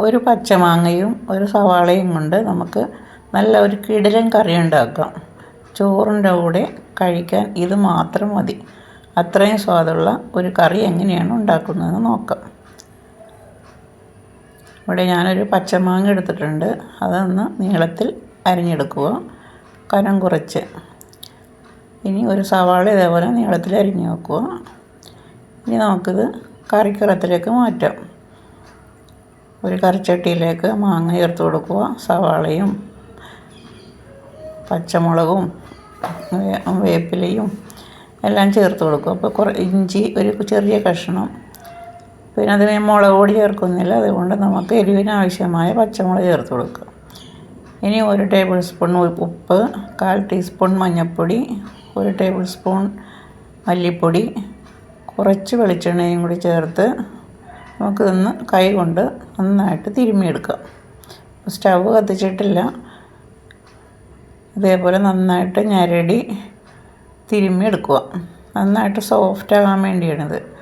ഒരു പച്ചമാങ്ങയും ഒരു സവാളയും കൊണ്ട് നമുക്ക് നല്ല ഒരു കിടിലൻ കറി ഉണ്ടാക്കാം. ചോറിന്റെ കൂടെ കഴിക്കാൻ ഇത് മാത്രം മതി. അത്രയും സ്വാദുള്ള ഒരു കറി എങ്ങനെയാണ് ഉണ്ടാക്കുന്നതെന്ന് നോക്കാം. ഇവിടെ ഞാനൊരു പച്ചമാങ്ങ എടുത്തിട്ടുണ്ട്. അതൊന്ന് നീളത്തിൽ അരിഞ്ഞെടുക്കുക. കനം കുറച്ച്. ഇനി ഒരു സവാള ഇതേപോലെ നീളത്തിൽ അരിഞ്ഞു വെക്കുക. ഇനി നമുക്കിത് കറിക്കറത്തിലേക്ക് മാറ്റാം. ഒരു കറിച്ചട്ടിയിലേക്ക് മാങ്ങ ചേർത്ത് കൊടുക്കുക. സവാളയും പച്ചമുളകും വേപ്പിലയും എല്ലാം ചേർത്ത് കൊടുക്കും അപ്പോൾ കുറേ ഇഞ്ചി ഒരു ചെറിയ കഷ്ണം. പിന്നെ അതിന് മുളക് പൊടി ചേർക്കുന്നില്ല. അതുകൊണ്ട് നമുക്ക് എരിവിന് ആവശ്യമായ പച്ചമുളക് ചേർത്ത് കൊടുക്കുക. ഇനി ഒരു ടേബിൾ സ്പൂൺ ഉപ്പ് കാൽ ടീസ്പൂൺ മഞ്ഞൾപ്പൊടി ഒരു ടേബിൾ സ്പൂൺ മല്ലിപ്പൊടി കുറച്ച് വെളിച്ചെണ്ണയും കൂടി ചേർത്ത് നമുക്കിതൊന്ന് കൈ കൊണ്ട് നന്നായിട്ട് തിരുമ്മിയെടുക്കാം. സ്റ്റവ് കത്തിച്ചിട്ടില്ല. ഇതേപോലെ നന്നായിട്ട് ഞരടി തിരുമ്മിയെടുക്കുക. നന്നായിട്ട് സോഫ്റ്റ് ആകാൻ വേണ്ടിയാണിത്.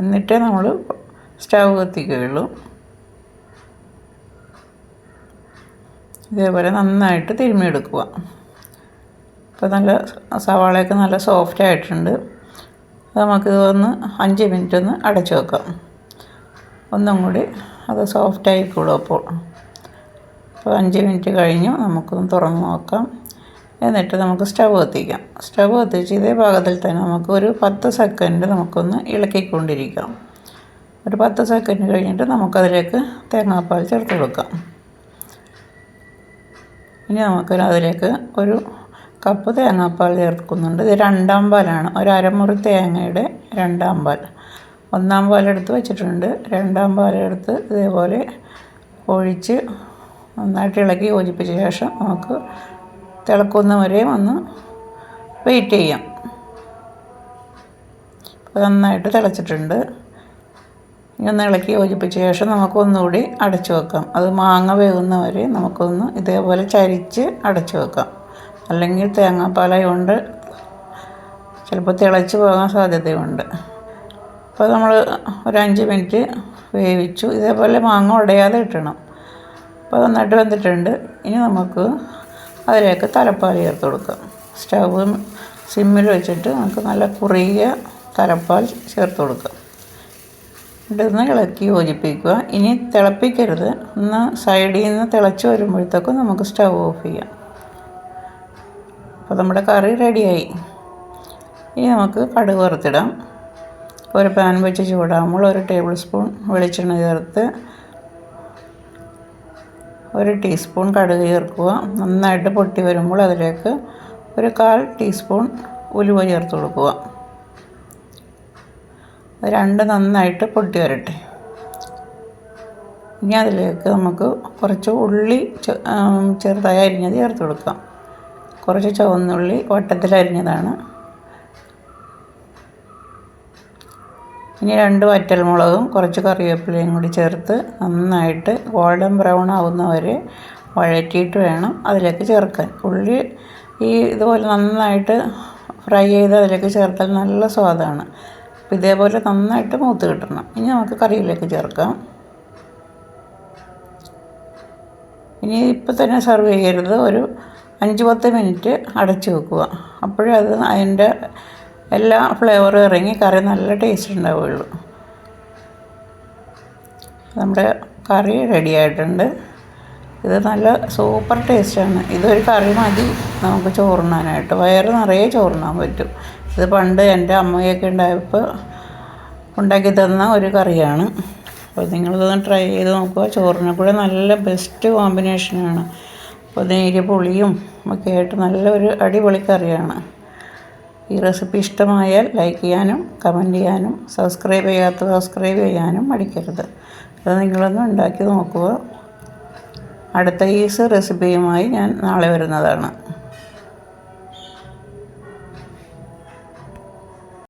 എന്നിട്ടേ നമ്മൾ സ്റ്റവ് കത്തിക്കുകയുള്ളൂ. ഇതേപോലെ നന്നായിട്ട് തിരുമ്മിയെടുക്കുക. ഇപ്പോൾ നല്ല സവാളയൊക്കെ നല്ല സോഫ്റ്റ് ആയിട്ടുണ്ട്. നമുക്ക് ഒന്ന് അഞ്ച് മിനിറ്റ് ഒന്ന് അടച്ചു വെക്കാം. ഒന്നും കൂടി അത് സോഫ്റ്റ് ആയിക്കോളും അപ്പോൾ. അപ്പോൾ അഞ്ച് മിനിറ്റ് കഴിഞ്ഞു നമുക്കൊന്ന് തുറന്ന് നോക്കാം. എന്നിട്ട് നമുക്ക് സ്റ്റവ് കത്തിക്കാം. സ്റ്റവ് കത്തിച്ച് ഇതേ ഭാഗത്തിൽ തന്നെ നമുക്ക് ഒരു പത്ത് സെക്കൻഡ് നമുക്കൊന്ന് ഇളക്കിക്കൊണ്ടിരിക്കാം. ഒരു പത്ത് സെക്കൻഡ് കഴിഞ്ഞിട്ട് നമുക്കതിലേക്ക് തേങ്ങാപ്പാൽ ചേർത്ത് കൊടുക്കാം. ഇനി നമുക്ക് അതിലേക്ക് ഒരു കപ്പ് തേങ്ങാപ്പാൽ ചേർക്കുന്നുണ്ട്. ഇത് രണ്ടാം പാലാണ്. ഒരു അരമുറി തേങ്ങയുടെ രണ്ടാം പാൽ. ഒന്നാം പാലെടുത്ത് വെച്ചിട്ടുണ്ട്. രണ്ടാം പാലെടുത്ത് ഇതേപോലെ ഒഴിച്ച് നന്നായിട്ട് ഇളക്കി യോജിപ്പിച്ച ശേഷം നമുക്ക് തിളക്കുന്ന വരെയും ഒന്ന് വെയിറ്റ് ചെയ്യാം. നന്നായിട്ട് തിളച്ചിട്ടുണ്ട്. ഇങ്ങനെ ഇളക്കി യോജിപ്പിച്ച ശേഷം നമുക്കൊന്നുകൂടി അടച്ചു വെക്കാം. അത് മാങ്ങ വേകുന്ന വരെ നമുക്കൊന്ന് ഇതേപോലെ ചരിച്ച് അടച്ചു വെക്കാം. അല്ലെങ്കിൽ തേങ്ങാപ്പാലയുണ്ട് ചിലപ്പോൾ തിളച്ച് പോകാൻ സാധ്യതയുണ്ട്. അപ്പോൾ നമ്മൾ ഒരു അഞ്ച് മിനിറ്റ് വേവിച്ചു. ഇതേപോലെ മാങ്ങ ഉടയാതെ ഇട്ടണം അപ്പോൾ നന്നായിട്ട് വെന്തിട്ടുണ്ട് ഇനി നമുക്ക് അതിലേക്ക് തലപ്പാൽ ചേർത്ത് കൊടുക്കാം. സ്റ്റവ് സിമ്മിൽ വെച്ചിട്ട് നമുക്ക് നല്ല കുറുകിയ തലപ്പാൽ ചേർത്ത് കൊടുക്കാം. ഇടുന്ന് ഇളക്കി യോജിപ്പിക്കുക. ഇനി തിളപ്പിക്കരുത്. ഒന്ന് സൈഡിൽ നിന്ന് തിളച്ച് വരുമ്പോഴത്തേക്കും നമുക്ക് സ്റ്റവ് ഓഫ് ചെയ്യാം. അപ്പോൾ നമ്മുടെ കറി റെഡിയായി. ഇനി നമുക്ക് കടുക് വറുത്തിടാം. ഒരു പാൻ വെച്ച് ചൂടാകുമ്പോൾ ഒരു ടേബിൾ സ്പൂൺ വെളിച്ചെണ്ണ ചേർത്ത് ഒരു ടീസ്പൂൺ കടുക് ചേർക്കുക. നന്നായിട്ട് പൊട്ടി വരുമ്പോൾ അതിലേക്ക് ഒരു കാൽ ടീസ്പൂൺ ഉലുവ ചേർത്ത് കൊടുക്കുക. രണ്ട് നന്നായിട്ട് പൊട്ടി വരട്ടെ. ഇനി അതിലേക്ക് നമുക്ക് കുറച്ച് ഉള്ളി ചെറുതായി അരിഞ്ഞത് ചേർത്ത് കൊടുക്കാം. കുറച്ച് ചുവന്നുള്ളി വട്ടത്തിൽ അരിഞ്ഞതാണ്. ഇനി രണ്ട് വറ്റൽമുളകും കുറച്ച് കറിവേപ്പിലയും കൂടി ചേർത്ത് നന്നായിട്ട് ഗോൾഡൻ ബ്രൗൺ ആവുന്ന വരെ വഴറ്റിയിട്ട് വേണം അതിലേക്ക് ചേർക്കാൻ. ഉള്ളി ഈ ഇതുപോലെ നന്നായിട്ട് ഫ്രൈ ചെയ്ത് അതിലേക്ക് ചേർത്താൽ നല്ല സ്വാദാണ്. അപ്പോൾ ഇതേപോലെ നന്നായിട്ട് മൂത്ത് കിട്ടണം. ഇനി നമുക്ക് കറിയിലേക്ക് ചേർക്കാം. ഇനി ഇപ്പം തന്നെ സെർവ് ചെയ്യരുത്. ഒരു അഞ്ച് പത്ത് മിനിറ്റ് അടച്ചു വെക്കുക. അപ്പോഴേ അത് അതിന്റെ എല്ലാ ഫ്ലേവറും ഇറങ്ങി കറി നല്ല ടേസ്റ്റ് ഉണ്ടാവുകയുള്ളൂ നമ്മുടെ കറി റെഡി ആയിട്ടുണ്ട്. ഇത് നല്ല സൂപ്പർ ടേസ്റ്റാണ് ഇതൊരു കറി മതി നമുക്ക് ചോറുണ്ണാനായിട്ട്. വയറ് നിറയെ ചോറുണ്ണാൻ പറ്റും. ഇത് പണ്ട് എന്റെ അമ്മയൊക്കെ ഉണ്ടായപ്പോൾ ഉണ്ടാക്കി തന്ന ഒരു കറിയാണ്. അപ്പോൾ നിങ്ങളിതൊന്ന് ട്രൈ ചെയ്ത് നോക്കുക. ചോറിനെ കൂടെ നല്ല ബെസ്റ്റ് കോമ്പിനേഷനാണ് അപ്പോൾ നേരിയ പുളിയും ഒക്കെ ആയിട്ട് നല്ലൊരു അടിപൊളി കറിയാണ്. ഈ റെസിപ്പി ഇഷ്ടമായാൽ ലൈക്ക് ചെയ്യാനും കമന്റ് ചെയ്യാനും സബ്സ്ക്രൈബ് ചെയ്യാത്ത സബ്സ്ക്രൈബ് ചെയ്യാനും മടിക്കരുത്. അത് നിങ്ങളൊന്ന് ഉണ്ടാക്കി നോക്കുക. അടുത്ത ഈസ് റെസിപ്പിയുമായി ഞാൻ നാളെ വരുന്നതാണ്.